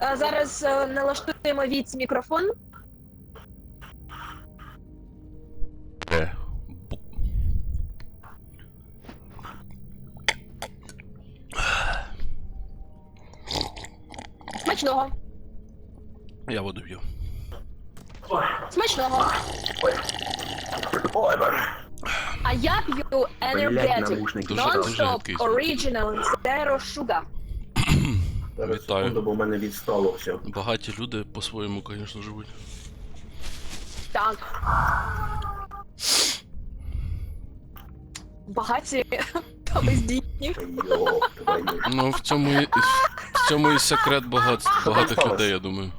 А зараз е, налаштуємо від мікрофон. Е. Смачного. Я воду п'ю. Смачного. Ой, боже. А я п'ю дуже Non-stop Original Zero Sugar. Зараз Вітаю. секунду, бо в мене відстало все. Багаті люди по-своєму, звісно, живуть. Так. Багаті та бездітні. Йоп, твою ж. Ну, в цьому і, в цьому і секрет багатств, Що багатих сталося? людей, я думаю.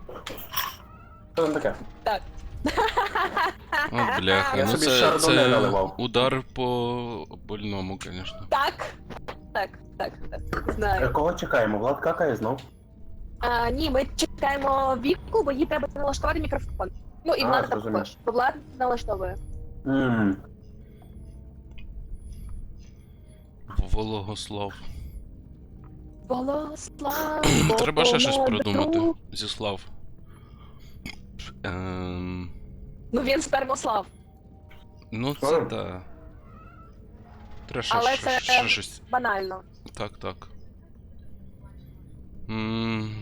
Що там таке? Так. От бляха, Я ну собі це, шардоне це наливав. удар по больному, звісно. Так. Так, так, так. Знаю. Кого чекаємо? Влад какає знов? А, ні, ми чекаємо віку, бо їй треба налаштувати мікрофон. Ну і А, Влад зрозумів. також. Бо Влад налаштовує. Ммм. Вологослав. Волослав. Треба ще щось придумати. Зіслав. Ем, Ну він спермослав. ну, це Що? да. Треба ще, Але ще, це- ще щось. Банально. Так, так. М.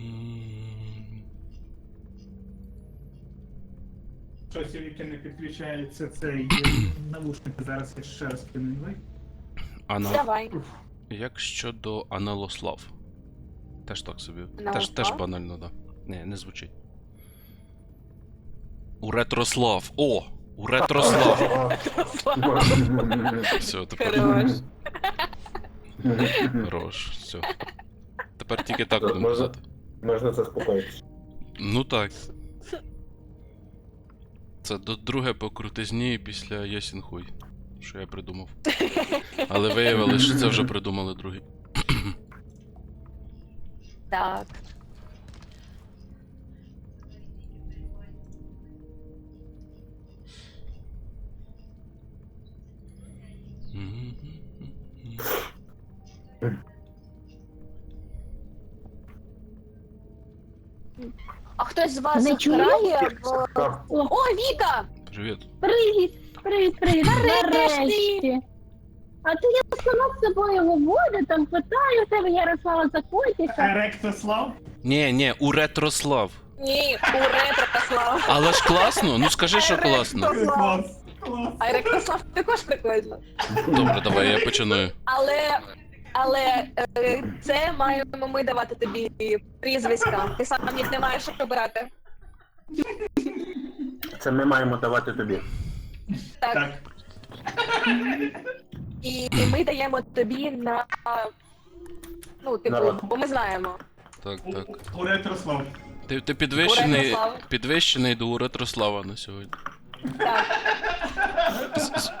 М. Щось віки не підключається цей навушник. Зараз я ще раз кину. Ой. Ана... Давай. Як щодо Анелослав? Теж так собі. Теж, Аналослав? теж банально, да. Не, не звучить. У ретрослав. О! У ретрослав. Все, тепер Хорош. хорош. Все. Тепер тільки так будемо Можна- казати. Можна заспокоїтися. Ну так. Це до- друге по крутизні після Єсін хуй. Що я придумав. Але виявилося, що це вже придумали другі. Так. А хтось з вас Не чую? грає в. Так, О, Віка! Привіт. Привіт, привіт, привіт. Нарешті. А то я сама з собою говорю, там питаю тебе, Ярослава, заходьтеся. Еректослав? Ні, ні, у ретрослав. Ні, у ретрослав. Але ж класно? Ну скажи, що класно. Ректослав. Клас. А ректослав також прикольно. Добре, давай я починаю. Але. Але е, це маємо ми давати тобі прізвиська. Ти сам їх не маєш обирати. це ми маємо давати тобі. Так. Так. І ми даємо тобі на. Ну, типу, Народ. бо ми знаємо. Так, так. У ретрослав. Ти, ти підвищений, Ретрослав. підвищений до ретрослава на сьогодні. Так.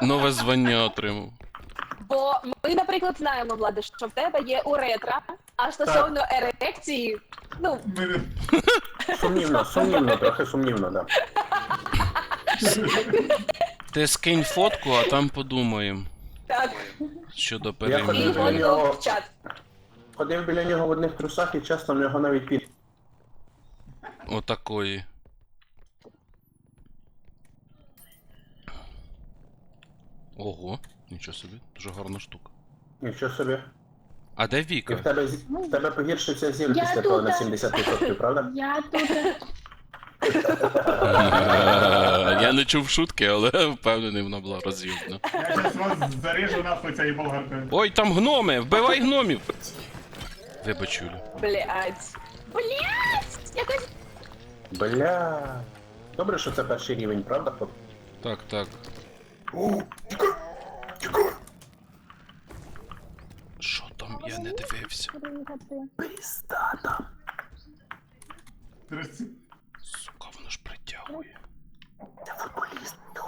Нове звання отримав. Бо ми, наприклад, знаємо, Влади, що в тебе є уретра, а стосовно ерекції, ну, Ми... Сумнівно, сумнівно, трохи сумнівно, да. Ти скинь фотку, а там подумаємо так, щодо і ходив біля нього. в чат. Ходив біля нього в одних трусах і часто в нього навіть під. Отакої. Ого, нічого собі, дуже гарна штука. Нічого собі. А де І в Віка? тебе, з- в тебе погіршився зір Я після того тут. на 70%, правда? Я тут. Я не чув шутки, але впевнений, вона була роз'їздна. Я зараз вас заріжу нахуй цією болгаркою. Ой, там гноми! Вбивай гномів! Вибач, Юлю. Блять. Блять! Якось Бля. Добре, що це перший рівень, правда? хлоп? Так, так. О, тікай! Тікай! Що там? Я не дивився. Пизда там. Сука, воно ж притягує. Це футболіст. ну.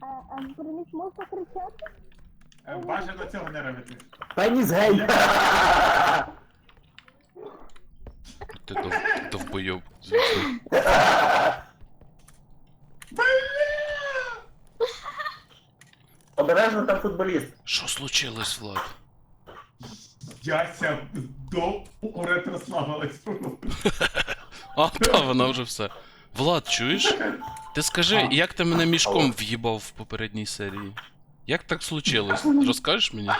А, а про них можна кричати? Бажано цього не робити. Пеніс гей! Ти дов... довбойоб, звісно. Обережно там футболіст. Що случилось, Влад? Яся до ретрославилась. А, та, вона вже все. Влад, чуєш? Ти скажи, як ти мене мішком в'їбав в попередній серії? Як так случилось? Розкажеш мені?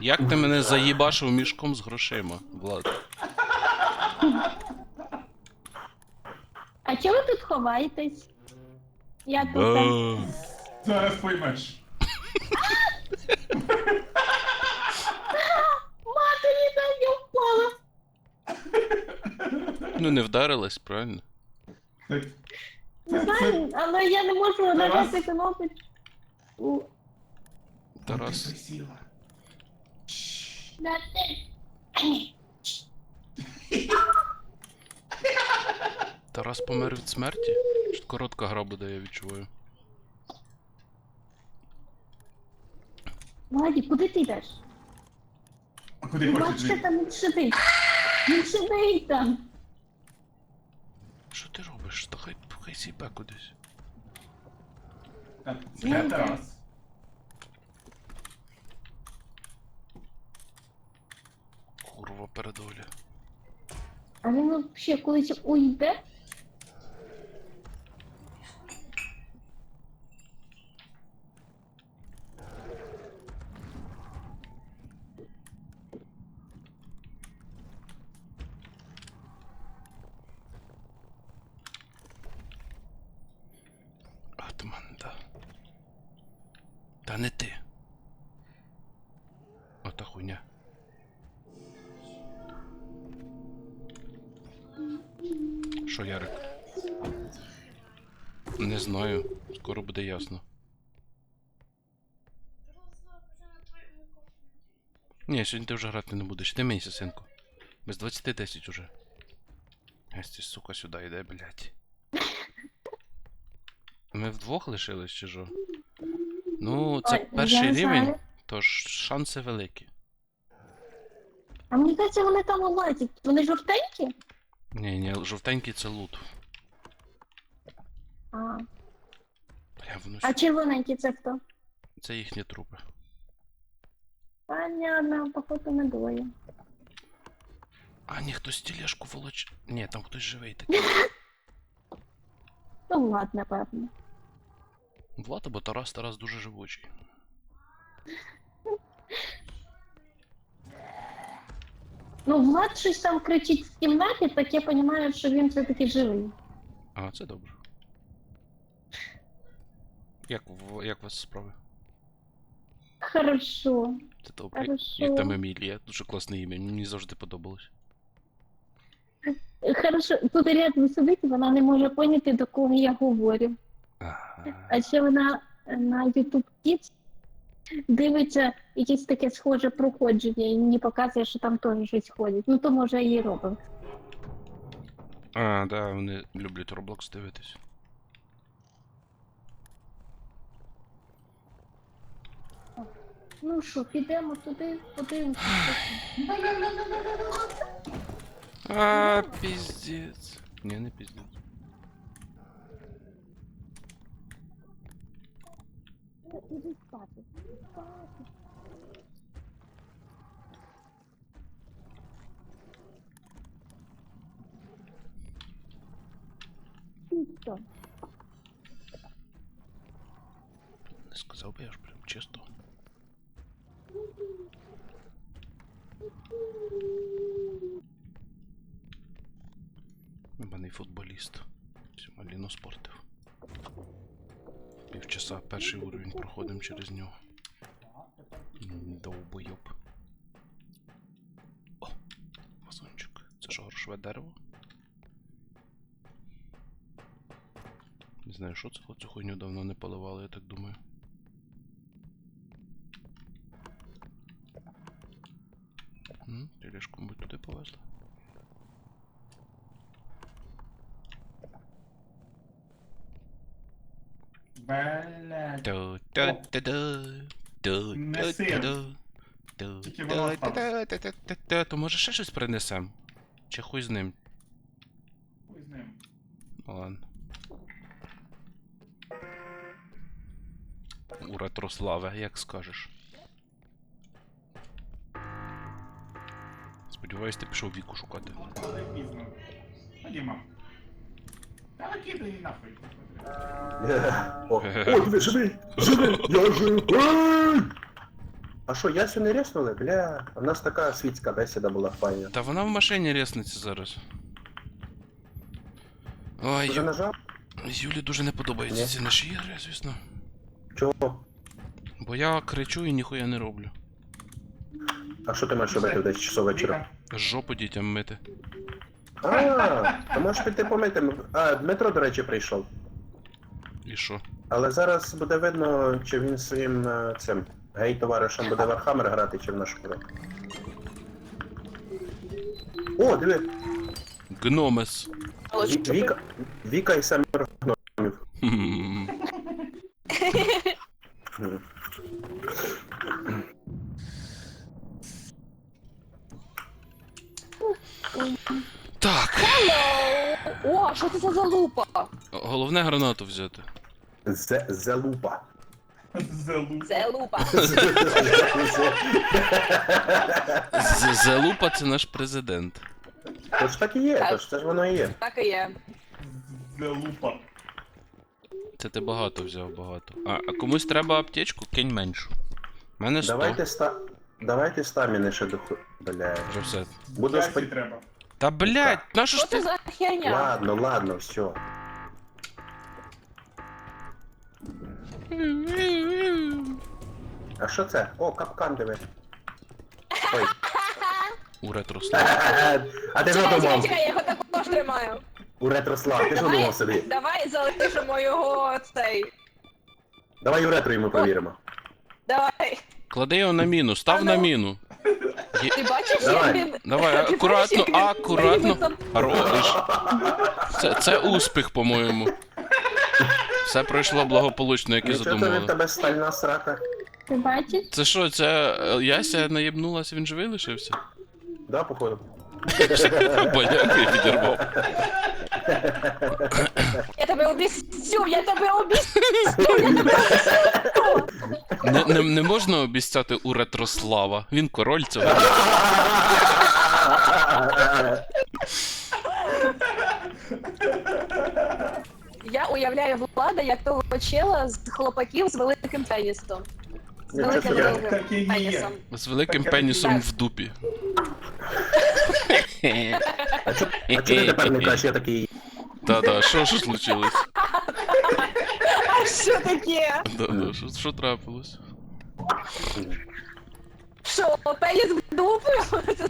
Як ти мене заїбашив мішком з грошима, Влад? А чого ви тут ховаєтесь? Я тут. Зараз поймеш. Матері, дай я впала. Ну не вдарилась, правильно? Так, Не знаю, але я не можу нажати кнопочку. Тарас. Да. Тарас помер від смерті? Коротка гра буде, я відчуваю. Владі, куди ти йдеш? А куди хочеш Бачите, жити? там він сидить. Він сидить там. Що ти робиш? Та хай, хай сіпе кудись. Так, Це Тарас. Курва передоля. А він взагалі колись уйде? Атман, да. Та не ти. Ота хуйня. Що, Ярик? Не знаю. Скоро буде ясно. Ні, сьогодні ти вже грати не будеш. Ти мені, синку. Без 20 10 уже. Гесті, сука, сюди йде, блядь. Ми вдвох лишились чи що? Ну, це Ой, я перший не рівень, знаю. тож шанси великі. А мені здається, вони там лазять. Вони жовтенькі? Ні, ні, жовтенький це лут. А, Бля, воно а сю- червоненькі це хто? Це їхні трупи. Понятно, походу не двоє. А, ні, хтось тележку волоч. Ні, там хтось живий такий. Ну ладно, напевно. Влад або Тарас, Тарас дуже живучий. Ну, Влад щось там кричить в кімнаті, так я розумію, що він все-таки живий. А, це добре. Як, в- як у вас справи? Хорошо. Це добре. Хорошо. Як там Емілія? Дуже класне ім'я, мені завжди подобалось. Хорошо, тут рядом сидить, вона не може поняти, до кого я говорю. А ще вона на YouTube Kids дивиться якесь таке схоже проходження і мені показує, що там теж щось ходить. Ну то може її робимо. А, да, вони люблять Roblox дивитись. Ну що, підемо туди, подивимося. А, пиздец. Ні, не пиздец. Іди спати. Спати. Чисто. Не сказав би я ж прям чисто. Ебаний футболіст. Всю маліну спортив. Півчаса перший уровень проходимо через нього. Довбойоб. О! Вазончик. Це ж грошове дерево? Не знаю, що це, цю хуйню давно не поливали, я так думаю. М, Тележку ми туди повезли. Блядь. Тільки воно. То може ще щось принесем? Чи хуй з ним? Хуй з ним. Ладно. У ретрославе, як скажеш. Сподіваюсь, ти пішов віку шукати. Ходімо. Її нахуй. Е, живий! Живий! Я живий! А що, Ясю не ріснули? Бля, у нас така світська бесіда була файна. Та вона в машині рясниться зараз. Ой, Вже Ю... нажав? Юлі дуже не подобаються Ні. ці наші ігри, звісно. Чого? Бо я кричу і ніхуя не роблю. А що ти маєш робити в 10 часов вечора? Жопу дітям мити. А, то можеш піти помити. А, Дмитро, до речі, прийшов. І що? Але зараз буде видно, чи він своїм е, цим гей-товаришем буде в Архамер грати, чи в наш курок. О, диви, Гномес. Ві- Віка, Віка і семеро гномів. Хм. Мгм. Так, О, що це за залупа? головне гранату взяти. Зе- Зелупа. Це лупа. З- Зелупа це наш президент. То ж так і є, то ж це ж воно і є. Так і є. Залупа. Це ти багато взяв, багато. А, а комусь треба аптечку, кинь меншу. У мене 100. Давайте ста. Давайте стаміни ще доху. Бля. Вже все. Буду Ясі спо... треба. Та блять, на що ж це ти? за херня? Ладно, ладно, все. А що це? О, капкан диви. Ой. У ретро А ти що Чекай, чекай, думав? чекай, я його також тримаю. У ретрослав, ти що думав собі? давай залишимо його цей. Давай у ретро йому провіримо. Давай. Клади його на міну, став А на ну. міну. Є... Ти бачиш, Давай, як він. Давай, Ти акуратно, як він акуратно. Хорош. Це, це успіх, по-моєму. Все пройшло благополучно, як і Нічого задумували. тебе стальна срака. Ти бачиш? Це що, це е, Яся наєбнулася, він живий лишився? Да, походу. Бояк я підірвав. Я тебе обіцю, я тебе обіцю. Не, не, не можна обіцяти у ретрослава. Він король цього. Я уявляю влада як того чела з хлопаків з великим пеністом. З великим собі. довгим Так і є. пенісом. З великим Так, пенісом так. в дупі. А чо а чо ти тепер не кажеш, я такий. Та-да, що ж случилось? Що таке? Да-да, що, що трапилось? Що, пеніс в дупу?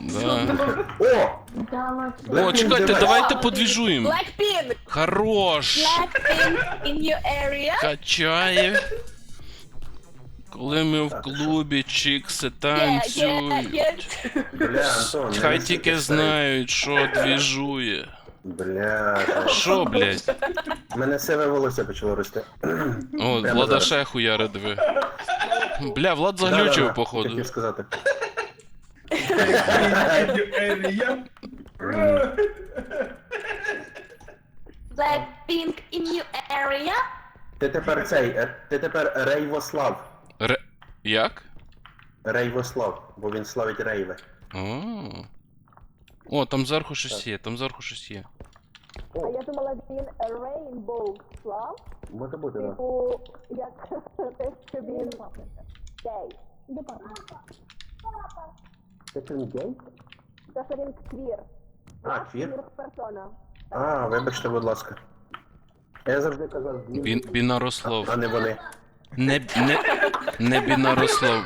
Да. О! О, чекайте, давайте подвіжуємо. Blackpink! Хорош! Blackpink in your area? Качає. Коли ми в клубі чікси Yeah, yeah, танцюють. yeah. Бля, Антон. Хай тільки знають, що двіжує. Бля. Що, блядь? У мене сиве волосся почало рости. О, Прямо Влада зараз. ще хуяри диви. Бля, Влад Да-да-да, заглючив, походу. Хотів сказати. Blackpink in your area? Ти тепер цей, е, ти тепер Рейвослав. Ре... Як? Рейвослав, бо він славить рейви. О. О, там зверху щось є, там зверху щось є. А я думала, він Rainbow Slav, Може бути, так. типу, як те, що він гей. Це він гей? Те, що він квір. А, квір? персона. А, вибачте, будь ласка. Я завжди казав він, Бін... Бінарослав. а не вони. Не, не, не бінарослав.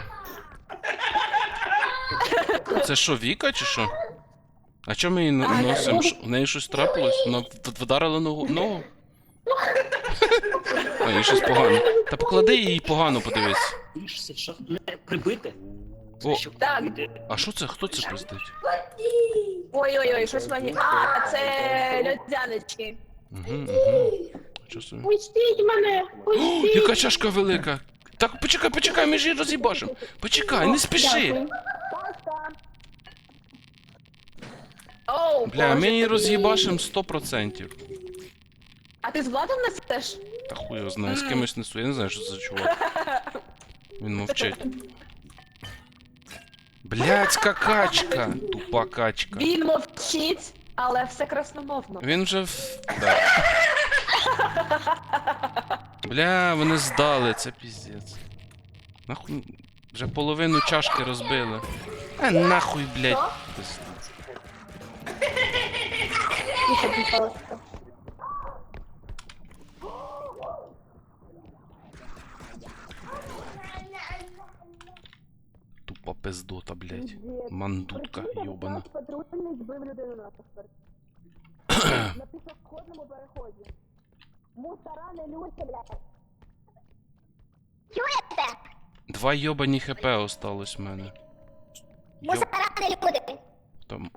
Це що, Віка чи що? А чому ми її А, носимо? Ш- У неї щось трапилось? Вона в- вдарила ногу? ногу? А, їй щось погано. Та поклади її погано, подивись. Більше, що не прибити. О. Щоб Так. прибити. А що це? Хто це пиздить? Ой-ой-ой, щось мені. А, це льодянички. Угу, угу. Що собі? Пустіть мене! О, Пустіть! яка чашка велика! Так, почекай, почекай, ми ж її роз'їбашимо. Почекай, не спіши. Дякую. Оу, Бля, Боже ми її ти роз'їбашимо 100%. А ти з владом несеш? Та хуй його знає, з кимось несу. Я не знаю, що це за чувак. Він мовчить. Блядська качка! Тупа качка. Він мовчить, але все красномовно. Він вже в. Да. Бля, вони здали, це піздець. Нахуй. Вже половину чашки розбили. А нахуй, блядь. Що? Пиздець. Тупа пиздота, блядь. Мандутка, йобана. Патрульний збив людину насмерть. На пішохідному переході. Мусора не люся, блядь. Два йобані хп осталось в мене. Йоб... Там...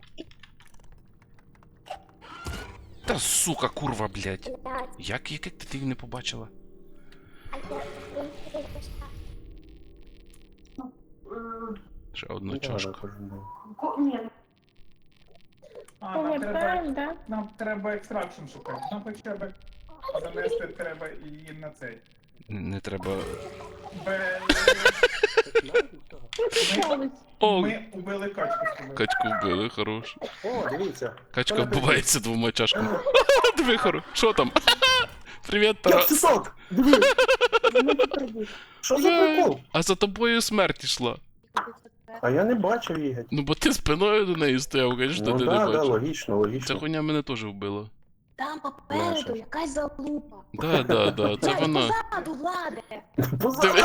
Та сука, курва, блядь. Як, як, як ти їх не побачила? Ще одна чашка. А, нам треба, да? нам треба екстракшн шукати. Нам хоча б занести треба її на цей. Не, не треба. Бе... О, ми убили качку качку вбили, хорош. О, дивіться. Качка вбивається двома чашками. Диви, хорош. Що там? Привіт, Я Тарас. сисок! Диви! Що за прикол? А за тобою смерть йшла. А я не бачив її. Ну бо ти спиною до неї стояв, звісно, Ну ти не да, да, бачив. логічно, Ця логічно. хуйня мене теж вбила. Там Наша. попереду якась залупа. Да, да, да, це вона. позаду, Владе. Поза- Диви.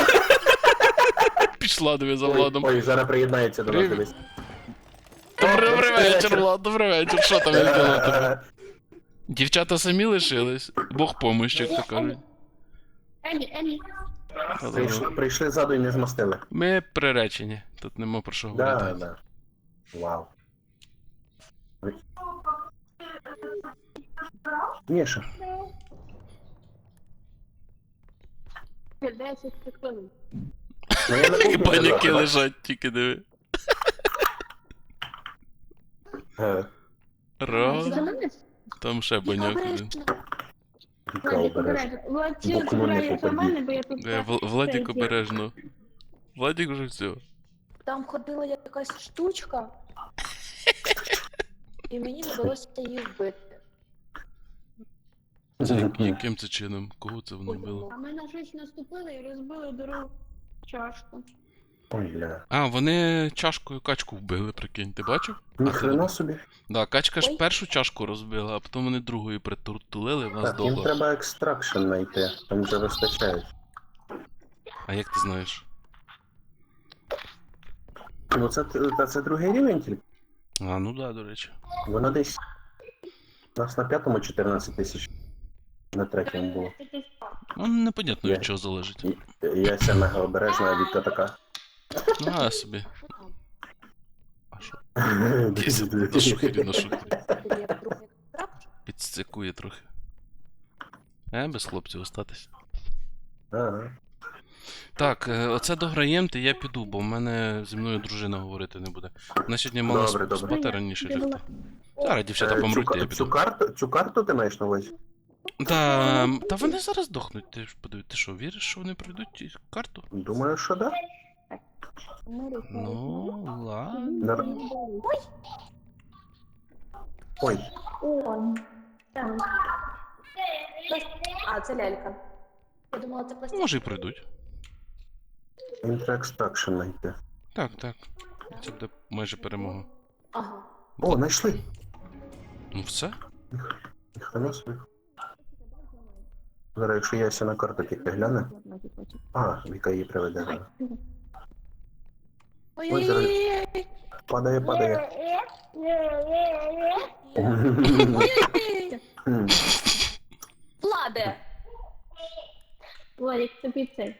Пішла диви за Ой, владом. Ой, зараз приєднається до нас, Привіт. дивись. Добрий Добрий вечір. Влад, добрий вечір. Що там як діла в тебе? Е, Дівчата самі лишились. Бог помощь, як то кажуть. Емі, Емі. Прийшли, прийшли ззаду і не змастили. Ми приречені. Тут нема про що Да, говорити. да. Вау. Міша, 10 хвилин. Ну І баняки лежать, тільки диви. Е, Раз, там ще баняк один. Віка обережно. Кому збирає за мене, бо я тут... Е, Вл- Владік обережно. Владік вже все. Там ходила якась штучка. І мені вдалося її вбити. Це яким це чином? Кого це воно було? А ми на щось наступили і розбили дорогу чашку. Бля. А, вони чашкою качку вбили, прикинь, ти бачив? Ніхрена собі. Да, качка ж першу чашку розбила, а потім вони другою притулили, вона Так, їм треба екстракшн знайти. Там вже вистачає. А як ти знаєш? Ну це, та це другий рівень тільки. А, ну да, до речі. Воно десь. У нас на п'ятому 14 тисяч. На третьому було. Ну, непонятно Я- від чого залежить. Яся мега обережна, а Віка така. Ну, а собі. А що? На шухері, на шухері. Підстикує трохи. Е, без хлопців остатись. Ага. Так, е, оце дограєм, ти я піду, бо в мене зі мною дружина говорити не буде. Вона сьогодні мала Добре, добре. спати раніше лягти. Зараз дівчата Е, цю, помруть, я ка- піду. цю карту, цю карту ти маєш на увазі? Та, та вони зараз дохнуть, ти ж подиви, ти що, віриш, що вони пройдуть карту? Думаю, що да. Ну, ладно. Нар... Ой, А, це лялька. Я думала, це пластик. Може і пройдуть. інтраекстракшн знайти. Так, так. Це буде майже перемога. Ага. О, знайшли! Ну все? Ніхрена собі. Зараз, якщо Яся на карту тільки гляне. А, Віка її приведе. зараз. Ой-ой-ой. Падає, падає. Владе. Владик, тобі це.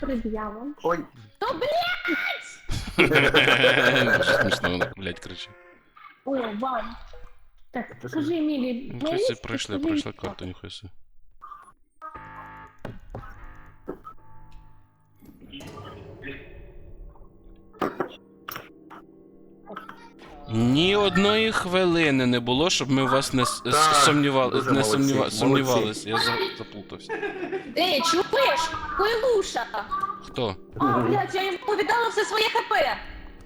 Пред'ява. Ой, То, блядь! Смішно вона, блядь, кричить. О, вам. Так, Це скажи, Емілі, Ніхай собі навіщо пройшли, скажи, пройшла карту, ніхай собі. Ні одної хвилини не було, щоб ми в вас не, с- Так, сумнівали, дуже не молодці, сумніва, молодці. сумнівались. Я за, заплутався. Ей, чуєш? Койлуша! Хто? А, блядь, я йому віддала все своє хп!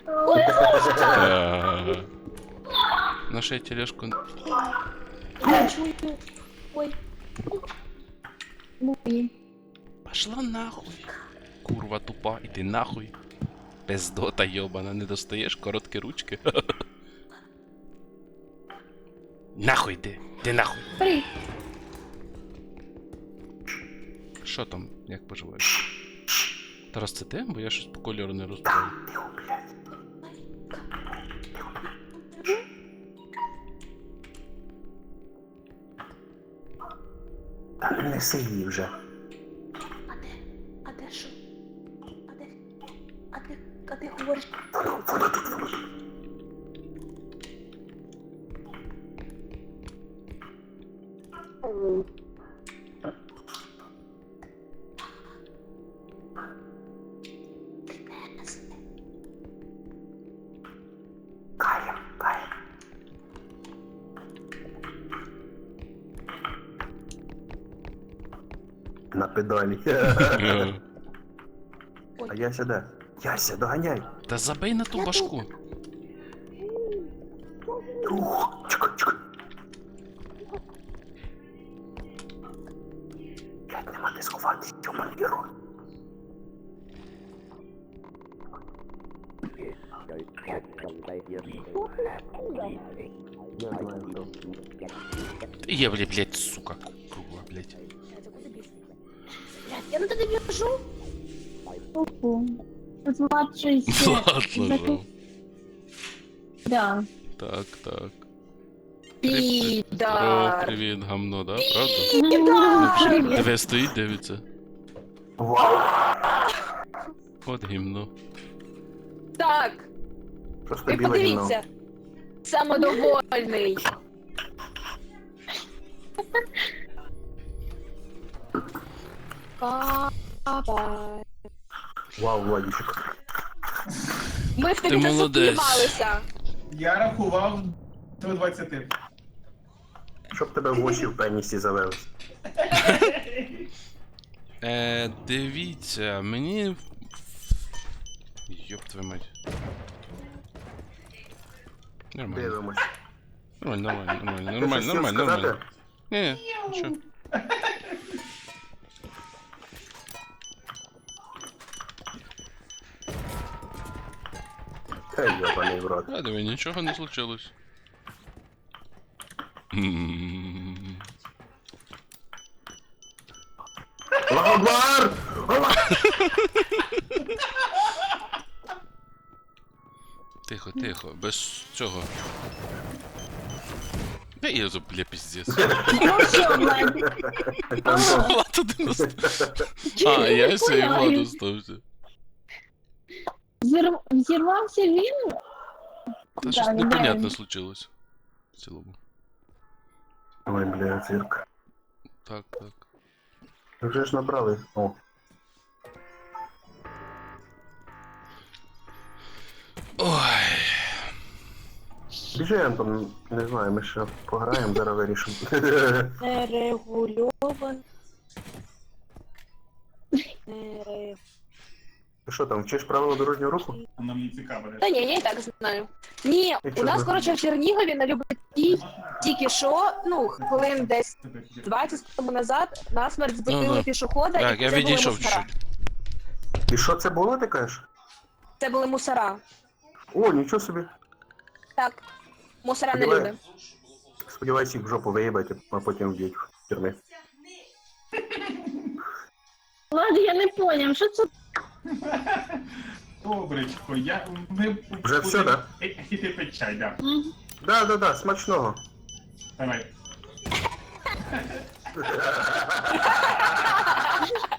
Е, Наша тележку. Я чую. Ой. Ну і. Пошла нахуй. Курва тупа, іди нахуй. Пиздота йобана, не достаєш короткі ручки. Нахуй йди, ти нахуй. Що там, як поживаєш? Тарас, це ти? Бо я щось по кольору не розбираю. Так, не неси вже. На педалі. А я сюди. Яся, доганяй. Та забий на ту башку. Ку-ку. Зладший Ладно, жо. Да. Так, так. О, Підар. привіт, гамно, да? Правда? Привіт. Диви, стоїть, дивиться. Вау! От гімно. Так, Просто ви біле гімно. подивіться. Самодовольний. Капа. Вау, Владічик. Ми в Ти тобі молодець. заплівалися. Я рахував до 20. Щоб тебе в очі в пенісі завелись. Е, дивіться, мені. Йоп твою мать. Нормально. Дивимось. Нормально, нормально, нормально, Ти нормально, щось нормально, хотів нормально. сказати? Ні, ні? Та йобаний в рот. А, диви, нічого не случилось. М. Лагобар! Тихо, тихо, без цього. Де я за бля піздець? Ну? Влад один остався. А, я свій Влад остався. Зір- Взірвався він? Та щось Да, непонятно да. случилось. В цілому. Ой, бля, цирк. Так, так. Вже ж набрали. О. Ой. Біжи, Антон, не знаю, ми ще пограємо, зараз вирішимо. Нерегульован. Нере- Ти що там, вчиш правила дорожнього руху? Воно мені цікаво. Та ні, я і так знаю. Ні, І у нас, коротше, в Чернігові на Любитій тільки що, ну, хвилин десь 20 тому назад насмерть збили Ну, ну. пішохода, Так, і я це були відійшов мусора. чуть-чуть. І що це було, ти кажеш? Це були мусора. О, нічого собі. Так, мусора не Сподіваюсь. люди. Сподіваюсь, їх в жопу виїбать, а потім вб'ють в тюрмі. Влад, я не поняв, що це? Добречко, я... Ми... Вже все, да? Іти пить чай, да. Да, да, да, смачного. Давай.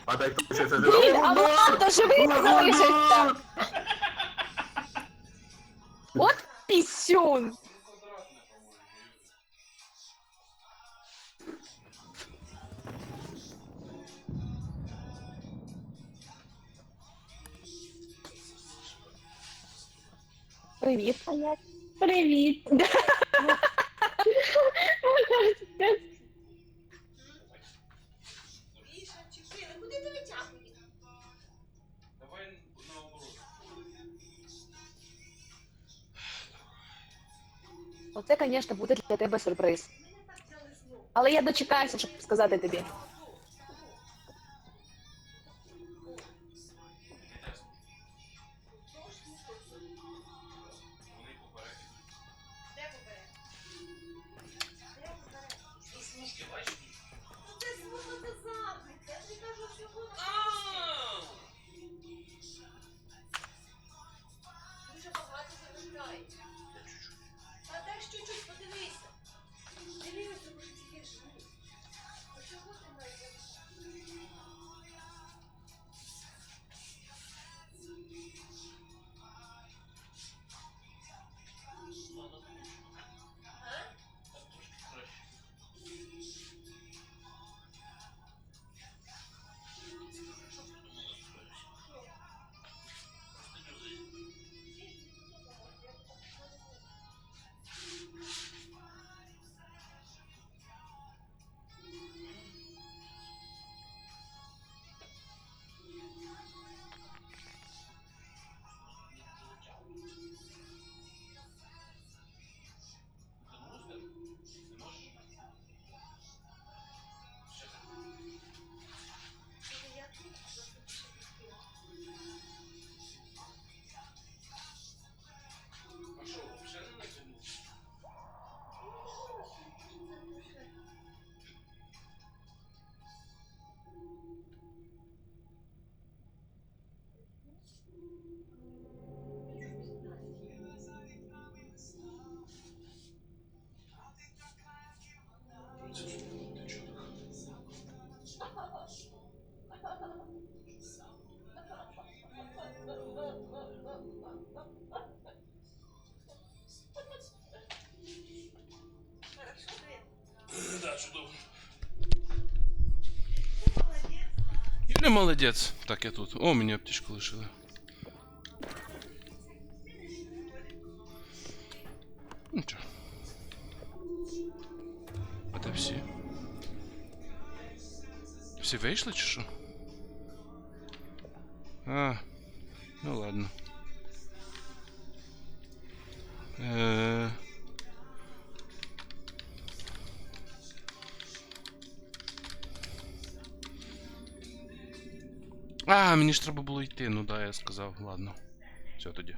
А дай хто ще це Блін, а? Влад, живий залишиться. От пісюн. Привіт. А я... Привіт. Оце, звісно, буде для тебе сюрприз. Але я дочекаюся, щоб сказати тобі. чудово. Юля молодець. Так, я тут. О, мені аптечку лишили. Нічого. А де всі? Всі вийшли чи що? А, ну ладно. Е... А, мені ж треба було йти, ну да, я сказав, ладно. Все тоді.